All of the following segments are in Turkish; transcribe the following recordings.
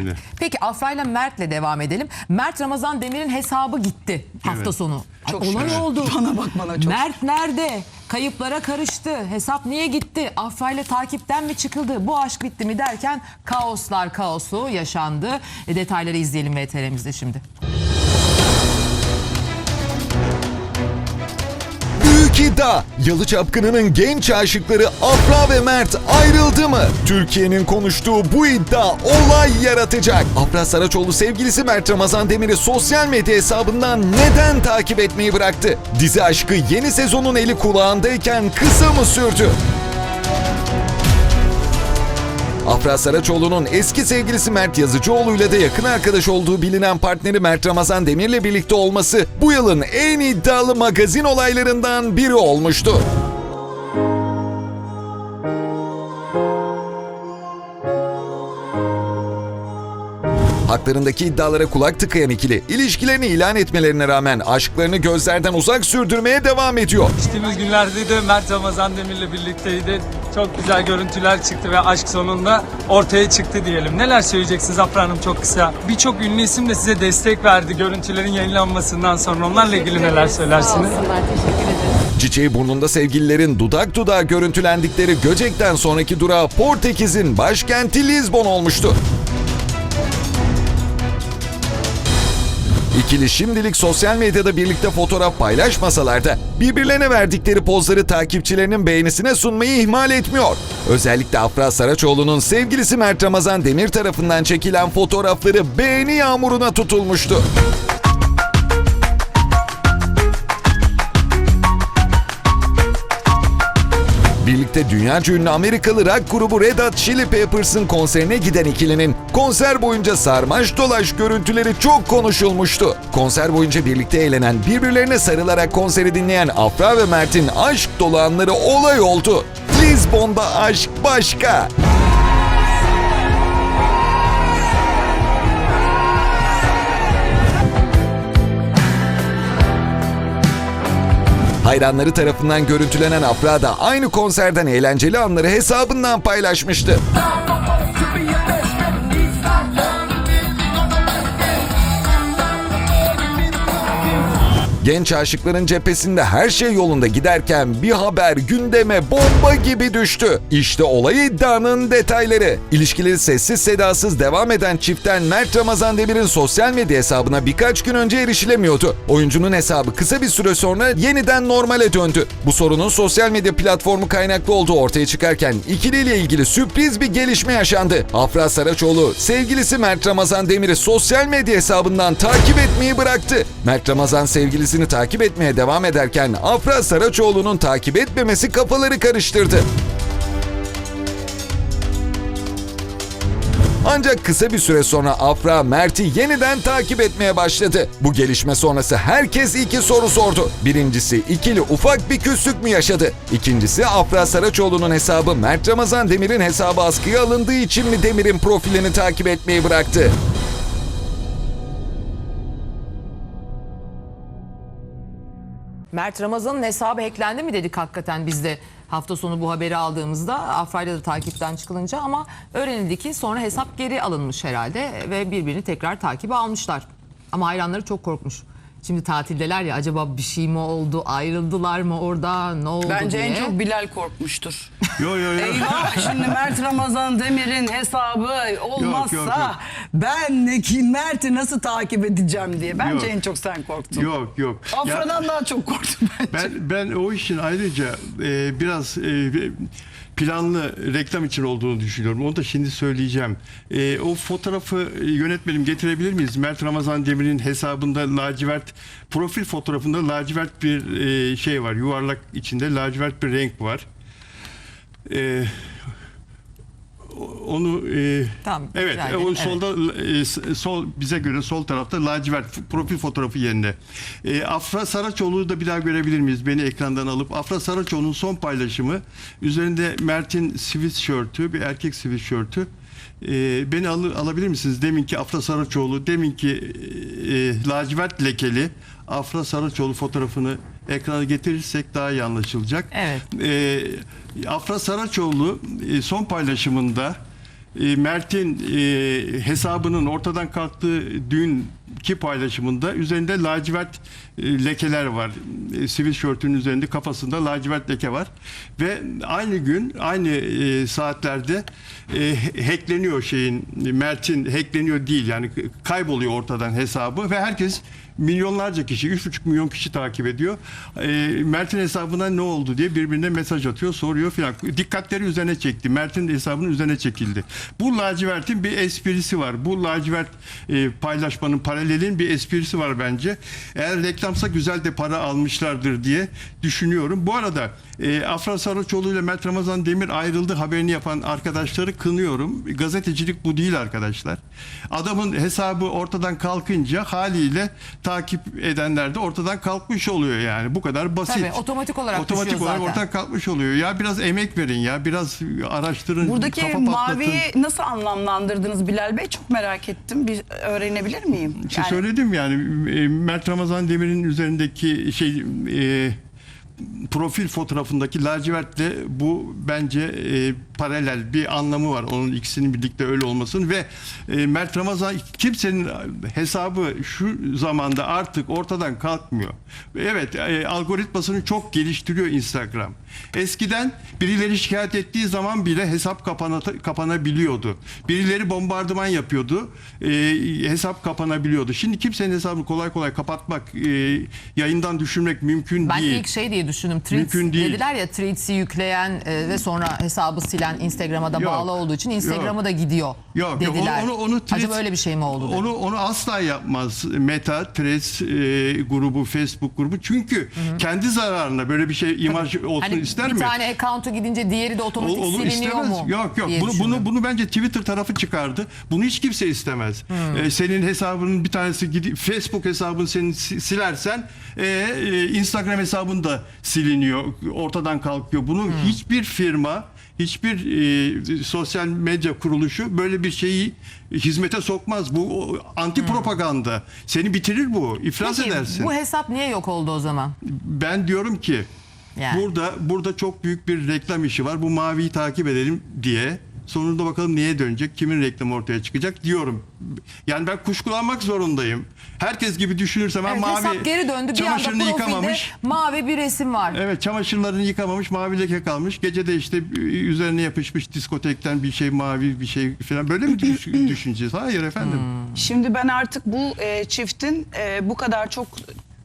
Öyle. Peki Afra ile Mert'le devam edelim. Mert Ramazan Demir'in hesabı gitti hafta Evet. sonu. Ay, Çok Olay şükür. oldu. Bana bak bana çok Mert nerede? Kayıplara karıştı. Hesap niye gitti? Afra ile takipten mi çıkıldı? Bu aşk bitti mi derken kaoslar kaosu yaşandı. E, detayları izleyelim VTR'mizde şimdi. İddia. Yalı Çapkını'nın genç aşıkları Afra ve Mert ayrıldı mı? Türkiye'nin konuştuğu bu iddia olay yaratacak. Afra Saraçoğlu sevgilisi Mert Ramazan Demir'i sosyal medya hesabından neden takip etmeyi bıraktı? Dizi aşkı yeni sezonun eli kulağındayken kısa mı sürdü? Afra Saraçoğlu'nun eski sevgilisi Mert Yazıcıoğlu'yla da yakın arkadaş olduğu bilinen partneri Mert Ramazan Demir'le birlikte olması bu yılın en iddialı magazin olaylarından biri olmuştu. Haklarındaki iddialara kulak tıkayan ikili, ilişkilerini ilan etmelerine rağmen aşklarını gözlerden uzak sürdürmeye devam ediyor. Geçtiğimiz günlerde de Mert Ramazan Demir'le birlikteydi. Çok güzel görüntüler çıktı ve aşk sonunda ortaya çıktı diyelim. Neler söyleyeceksiniz Afra Hanım çok kısa. Birçok ünlü isim de size destek verdi görüntülerin yayınlanmasından sonra. Onlarla ilgili neler söylersiniz? Çiçeği burnunda sevgililerin dudak dudağa görüntülendikleri Göcek'ten sonraki durağı Portekiz'in başkenti Lizbon olmuştu. İkili şimdilik sosyal medyada birlikte fotoğraf paylaşmasalar da birbirlerine verdikleri pozları takipçilerinin beğenisine sunmayı ihmal etmiyor. Özellikle Afra Saraçoğlu'nun sevgilisi Mert Ramazan Demir tarafından çekilen fotoğrafları beğeni yağmuruna tutulmuştu. Birlikte dünyaca ünlü Amerikalı rock grubu Red Hot Chili Peppers'ın konserine giden ikilinin konser boyunca sarmaş dolaş görüntüleri çok konuşulmuştu. Konser boyunca birlikte eğlenen, birbirlerine sarılarak konseri dinleyen Afra ve Mert'in aşk dolu anları olay oldu. Lizbon'da aşk başka. Hayranları tarafından görüntülenen Afra da aynı konserden eğlenceli anları hesabından paylaşmıştı. Genç aşıkların cephesinde her şey yolunda giderken bir haber gündeme bomba gibi düştü. İşte olay iddianın detayları. İlişkileri sessiz sedasız devam eden çiftten Mert Ramazan Demir'in sosyal medya hesabına birkaç gün önce erişilemiyordu. Oyuncunun hesabı kısa bir süre sonra yeniden normale döndü. Bu sorunun sosyal medya platformu kaynaklı olduğu ortaya çıkarken ikiliyle ilgili sürpriz bir gelişme yaşandı. Afra Saraçoğlu sevgilisi Mert Ramazan Demir'i sosyal medya hesabından takip etmeyi bıraktı. Mert Ramazan sevgilisini takip etmeye devam ederken Afra Saraçoğlu'nun takip etmemesi kafaları karıştırdı. Ancak kısa bir süre sonra Afra Mert'i yeniden takip etmeye başladı. Bu gelişme sonrası herkes iki soru sordu. Birincisi ikili ufak bir küslük mü yaşadı? İkincisi Afra Saraçoğlu'nun hesabı Mert Ramazan Demir'in hesabı askıya alındığı için mi Demir'in profilini takip etmeyi bıraktı? Mert Ramazan'ın hesabı hacklendi mi dedik hakikaten biz de hafta sonu bu haberi aldığımızda Afra'yla da takipten çıkılınca ama öğrenildi ki sonra hesap geri alınmış herhalde ve birbirini tekrar takibe almışlar. Ama hayranları çok korkmuş. Şimdi tatildeler ya acaba bir şey mi oldu ayrıldılar mı orada ne oldu Bence diye. en çok Bilal korkmuştur. Yo yo yo. Eyvah şimdi Mert Ramazan Demir'in hesabı olmazsa Yok, yok, yok. ben ne ki Mert'i nasıl takip edeceğim diye. Bence Yok. en çok sen korktun. Yok yok. Ya, Afra'dan daha çok korktum bence. ben ben o işin ayrıca e, biraz e, planlı reklam için olduğunu düşünüyorum. Onu da şimdi söyleyeceğim. E, o fotoğrafı yönetmenim getirebilir miyiz? Mert Ramazan Demir'in hesabında lacivert profil fotoğrafında lacivert bir e, şey var. Yuvarlak içinde lacivert bir renk var. E, onu e, Tamam, evet rica e, o evet. solda e, s- sol bize göre sol tarafta lacivert profil fotoğrafı yerinde. E, Afra Saraçoğlu'yu da bir daha görebilir miyiz? Beni ekrandan alıp Afra Saraçoğlu'nun son paylaşımı üzerinde Mert'in sweatshirt'ü bir erkek sweatshirt'ü e, beni al, alabilir misiniz? Deminki Afra Saraçoğlu, deminki e, lacivert lekeli Afra Saraçoğlu fotoğrafını ekrana getirirsek daha iyi anlaşılacak. Evet. E, Afra Saraçoğlu e, son paylaşımında e, Mert'in e, hesabının ortadan kalktığı dünkü paylaşımında üzerinde lacivert e, lekeler var. E, sivil şörtünün üzerinde kafasında lacivert leke var. Ve aynı gün aynı e, saatlerde e, hackleniyor şeyin Mert'in hackleniyor değil yani kayboluyor ortadan hesabı ve herkes milyonlarca kişi, 3,5 milyon kişi takip ediyor. E, Mert'in hesabına ne oldu diye birbirine mesaj atıyor, soruyor filan. Dikkatleri üzerine çekti. Mert'in hesabının üzerine çekildi. Bu lacivertin bir esprisi var. Bu lacivert e, paylaşmanın paralelin bir esprisi var bence. Eğer reklamsa güzel de para almışlardır diye düşünüyorum. Bu arada e, Afra Saraçoğlu ile Mert Ramazan Demir ayrıldı haberini yapan arkadaşları kınıyorum. Gazetecilik bu değil arkadaşlar. Adamın hesabı ortadan kalkınca haliyle takip edenler de ortadan kalkmış oluyor yani. Bu kadar basit. Tabii, otomatik olarak Otomatik olarak zaten. ortadan kalkmış oluyor. Ya biraz emek verin ya. Biraz araştırın. Buradaki kafa patlatın. maviyi nasıl anlamlandırdınız Bilal Bey? Çok merak ettim. Bir öğrenebilir miyim? İşte Yani- söyledim yani e, Mert Ramazan Demir'in üzerindeki şey e, profil fotoğrafındaki lacivertle bu bence e, paralel bir anlamı var. Onun ikisinin birlikte öyle olmasının ve e, Mert Ramazan kimsenin hesabı şu zamanda artık ortadan kalkmıyor. Evet e, algoritmasını çok geliştiriyor Instagram. Eskiden birileri şikayet ettiği zaman bile hesap kapana, kapanabiliyordu. Birileri bombardıman yapıyordu. e, hesap kapanabiliyordu. Şimdi kimsenin hesabını kolay kolay kapatmak, e, yayından düşürmek mümkün Ben değil. ilk şey diye düşündüm. Tweets Mümkün değil. dediler ya tweets'i yükleyen e, ve sonra hesabı silen Instagram'a da Yok. bağlı olduğu için Instagram'a Yok. da gidiyor Yok, yok. dediler. Onu, onu, onu tweet- Acaba öyle bir şey mi oldu? dedi. Onu onu asla yapmaz. Meta, Threads e, grubu, Facebook grubu. Çünkü kendi zararına böyle bir şey imaj olsun Hani ister bir mi? tane account'u gidince diğeri de otomatik O- siliniyor istemez. mu? Yok yok. diye Bunu, bunu düşündüm. bunu bence Twitter tarafı çıkardı. Bunu hiç kimse istemez. Ee, senin hesabının bir tanesi gidip Facebook hesabını senin si- silersen e, e, Instagram hesabın da siliniyor. Ortadan kalkıyor. Bunu hiçbir firma hiçbir e, sosyal medya kuruluşu böyle bir şeyi hizmete sokmaz. Bu o, anti propaganda. Seni bitirir bu. İflas Peki, edersin. bu hesap niye yok oldu o zaman? Ben diyorum ki Yani. burada burada çok büyük bir reklam işi var. Bu maviyi takip edelim diye. Sonunda bakalım neye dönecek, kimin reklamı ortaya çıkacak diyorum. Yani ben kuşkulanmak zorundayım. Herkes gibi düşünürsem ben Evet, mavi hesap geri döndü. Bir anda çamaşırını profilde yıkamamış. mavi bir resim var. Evet çamaşırlarını yıkamamış, mavi leke kalmış. Gece de işte üzerine yapışmış diskotekten bir şey mavi bir şey falan. Böyle mi düş- düşüneceğiz? Hayır efendim. Hmm. Şimdi ben artık bu e, çiftin e, bu kadar çok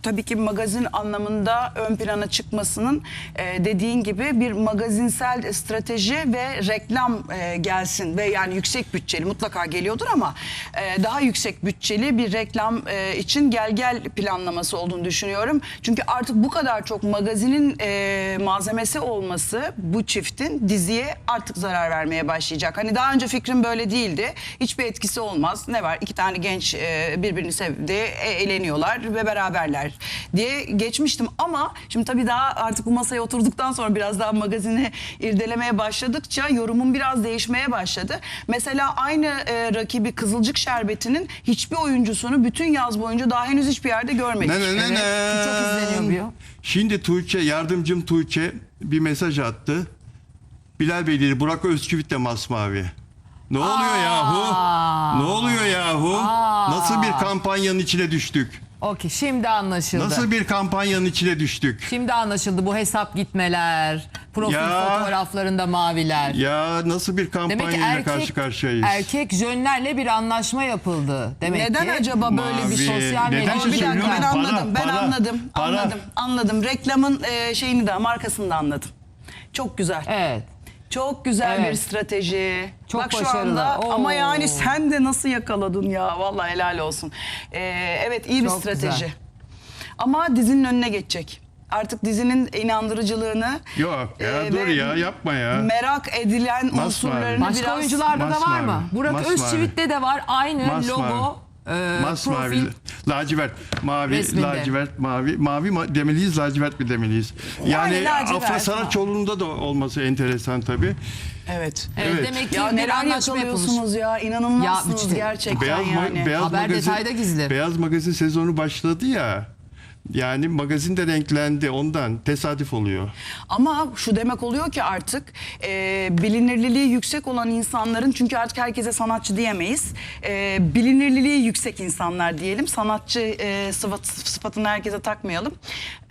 tabii ki magazin anlamında ön plana çıkmasının e, dediğin gibi bir magazinsel strateji ve reklam e, gelsin ve yani yüksek bütçeli mutlaka geliyordur ama e, daha yüksek bütçeli bir reklam e, için gel gel planlaması olduğunu düşünüyorum. Çünkü artık bu kadar çok magazinin e, malzemesi olması bu çiftin diziye artık zarar vermeye başlayacak. Hani daha önce fikrim böyle değildi. Hiçbir etkisi olmaz. Ne var? İki tane genç e, birbirini sevdi, e, eğleniyorlar ve beraberler diye geçmiştim. Ama şimdi tabii daha artık bu masaya oturduktan sonra biraz daha magazini irdelemeye başladıkça yorumum biraz değişmeye başladı. Mesela aynı e, rakibi Kızılcık Şerbeti'nin hiçbir oyuncusunu bütün yaz boyunca daha henüz hiçbir yerde görmedik. Ne ne ne ne. ki çok izleniyor. Şimdi Tuğçe, yardımcım Tuğçe bir mesaj attı. Bilal Bey dedi Burak Özçivit de masmavi. Ne oluyor yahu? Ne oluyor yahu? Nasıl bir kampanyanın içine düştük? Okey şimdi anlaşıldı. Nasıl bir kampanyanın içine düştük? Şimdi anlaşıldı bu hesap gitmeler, profil Ya. fotoğraflarında maviler. Ya nasıl bir Demek ki kampanyayla erkek, karşı karşıyayız? erkek jönlerle bir anlaşma yapıldı. Demek Neden ki acaba böyle bir Mavi. sosyal Neden medya- Ama bir dakika söylüyorum? ben Para, anladım. ben para, anladım. para. Anladım. Anladım. Reklamın e, şeyini de markasını da anladım. Çok güzel. Evet. Çok güzel Evet. bir strateji. Çok Bak şu başarılı. anda Oo. ama yani sen de nasıl yakaladın ya? Vallahi helal olsun. Ee, evet iyi bir Çok strateji. güzel. Ama dizinin önüne geçecek. Artık dizinin inandırıcılığını Yok ya e, dur ve ya yapma ya. merak edilen Masmavi. unsurlarını Başka biraz oyuncularda da var mı? Burak Masmavi. Özçivit'te de var aynı Masmavi. logo, e, Masmavi, profil. lacivert, mavi, Resminde. lacivert, mavi, mavi ma- demeliyiz, lacivert mi demeliyiz? Yani, lacivert, Afra Saraçoğlu'nda da olması enteresan tabii. Evet. Evet, Evet. Demek ki Ya bir neler anlaşma yapılmış. ya inanılmazsınız Ya gerçekten Beyaz, ma- yani. beyaz Haber magazin, detayda gizli. Beyaz magazin sezonu başladı ya. Yani magazin de renklendi ondan tesadüf oluyor. Ama şu demek oluyor ki artık e, bilinirliliği yüksek olan insanların çünkü artık herkese sanatçı diyemeyiz. E, bilinirliliği yüksek insanlar diyelim. Sanatçı e, sıfat, sıfatını herkese takmayalım.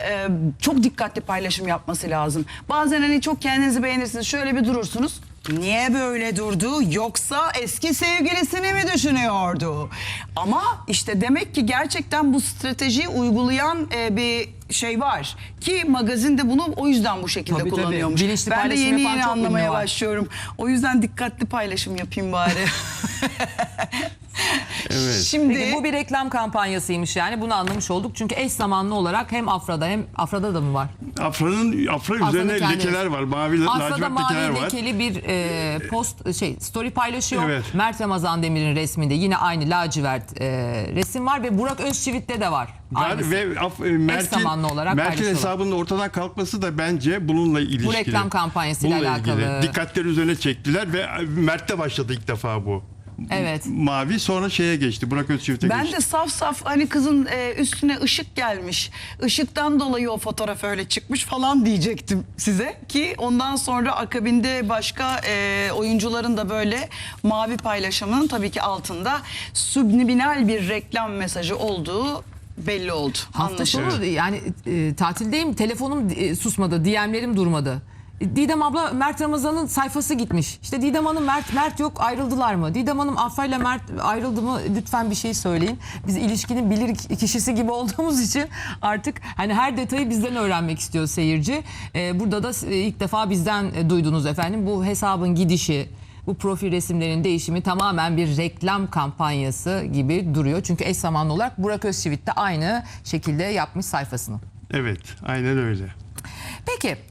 E, çok dikkatli paylaşım yapması lazım. Bazen hani çok kendinizi beğenirsiniz şöyle bir durursunuz. Niye böyle durdu? Yoksa eski sevgilisini mi düşünüyordu? Ama işte demek ki gerçekten bu stratejiyi uygulayan e, bir şey var. Ki magazin de bunu o yüzden bu şekilde Tabii, tabii. kullanıyormuş. Bilinçli ben de yeni yeni anlamaya başlıyorum. O yüzden dikkatli paylaşım yapayım bari. Evet. Şimdi Peki bu bir reklam kampanyasıymış yani bunu anlamış olduk. Çünkü eş zamanlı olarak hem Afra'da hem Afra'da da mı var? Afra'nın Afra Afra'nın üzerine kendi- lekeler var. Mavi Afra'da lacivert lekeler mavi var. lekeli bir e, post şey story paylaşıyor. Evet. Mert Ramazan Demir'in resminde yine aynı lacivert e, resim var ve Burak Özçivit'te de var. Var Aynısı. ve Af- e, Mert'in, zamanlı olarak Mert'in paylaşıyorlar. hesabının ortadan kalkması da bence bununla ilişkili. reklam kampanyasıyla Bununla alakalı. ilgili. Dikkatleri üzerine çektiler ve Mert'te başladı ilk defa bu. Evet. Mavi sonra şeye geçti. Burak Özçivit'e ben geçti. de saf saf hani kızın e, üstüne ışık gelmiş. Işıktan dolayı o fotoğraf öyle çıkmış falan diyecektim size. Ki ondan sonra akabinde başka e, oyuncuların da böyle mavi paylaşımının tabii ki altında subliminal bir reklam mesajı olduğu belli oldu. Hafta sonu yani e, tatildeyim telefonum e, susmadı DM'lerim durmadı. Didem abla Mert Ramazan'ın sayfası gitmiş. İşte Didem Hanım Mert Mert yok ayrıldılar mı? Didem Hanım Afra'yla Mert ayrıldı mı? Lütfen bir şey söyleyin. Biz ilişkinin bilir kişisi gibi olduğumuz için artık hani her detayı bizden öğrenmek istiyor seyirci. E, burada da ilk defa bizden e, duydunuz efendim. Bu hesabın gidişi, bu profil resimlerin değişimi tamamen bir reklam kampanyası gibi duruyor. Çünkü eş zamanlı olarak Burak Özçivit de aynı şekilde yapmış sayfasını. Evet aynen öyle. Peki